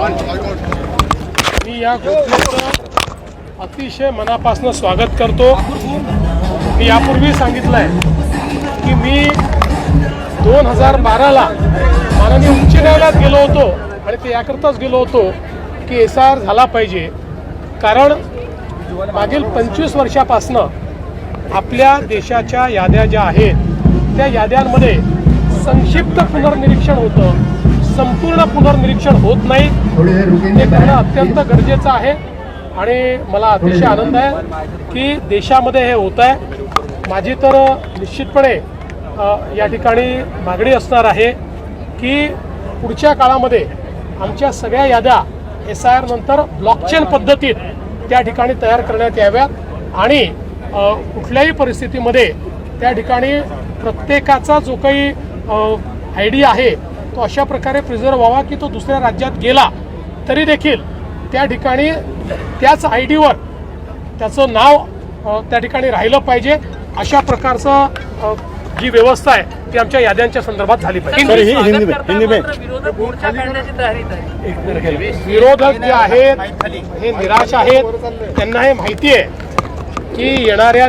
मी या घोषणेचं अतिशय मनापासून स्वागत करतो. मी यापूर्वी सांगितलं आहे की मी दोन हजार बाराला माननीय उच्च न्यायालयात गेलो होतो आणि ते याकरताच गेलो होतो की एस आर झाला पाहिजे. कारण मागील पंचवीस वर्षापासनं आपल्या देशाच्या याद्या ज्या आहेत त्या याद्यांमध्ये संक्षिप्त पुनर्निरीक्षण होतं. संपूर्ण पुनर्निरीक्षण होत नाही. ते करणं अत्यंत गरजेचं आहे आणि मला अतिशय आनंद आहे की देशामध्ये हे होत आहे. माझी तर निश्चितपणे या ठिकाणी मागणी असणार आहे की पुढच्या काळामध्ये आमच्या सगळ्या याद्या एस आय आर नंतर ब्लॉकचेन पद्धतीत त्या ठिकाणी तयार करण्यात याव्यात आणि कुठल्याही परिस्थितीमध्ये त्या ठिकाणी प्रत्येकाचा जो काही आय डी आहे तो अशा प्रकारे प्रिझर्व व्हावा की तो दुसऱ्या राज्यात गेला तरी देखील त्या ठिकाणी त्याच आय डीवर त्याचं नाव त्या ठिकाणी राहिलं पाहिजे. अशा प्रकारचं जी व्यवस्था आहे ती आमच्या याद्यांच्या संदर्भात झाली पाहिजे. विरोधक जे आहेत हे निराश आहेत. त्यांना हे माहिती आहे की येणाऱ्या